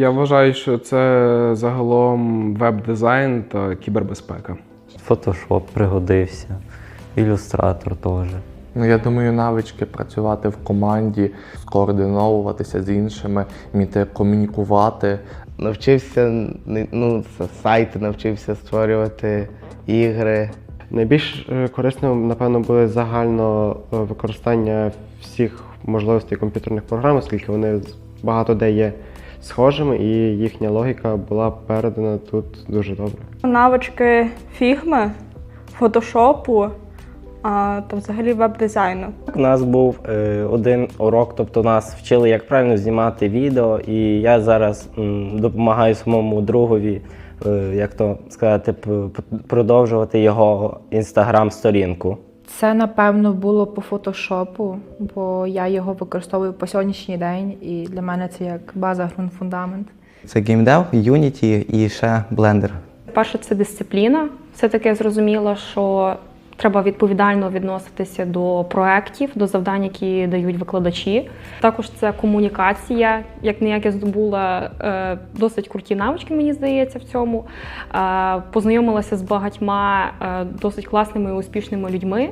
Я вважаю, що це загалом веб-дизайн та кібербезпека. Фотошоп пригодився, ілюстратор теж. Ну, я думаю, навички працювати в команді, скоординовуватися з іншими, вміти комунікувати. Навчився ну, сайти, навчився створювати ігри. Найбільш е, корисним, напевно, буде загально е, використання всіх можливостей комп'ютерних програм, оскільки вони багато де є схожими, і їхня логіка була передана тут дуже добре. Навички фігми, фотошопу а, та взагалі веб-дизайну. У нас був е, один урок, тобто нас вчили, як правильно знімати відео, і я зараз м, допомагаю своєму другові, е, як то сказати, продовжувати його інстаграм-сторінку. Це напевно було по фотошопу, бо я його використовую по сьогоднішній день, і для мене це як база ґрунт-фундамент. Це геймдев, Unity і ще Blender. Перше, це дисципліна. Все-таки зрозуміло, що треба відповідально відноситися до проєктів, до завдань, які дають викладачі. Також це комунікація, як не як я здобула е, досить круті навички, мені здається, в цьому. Е, познайомилася з багатьма е, досить класними і успішними людьми.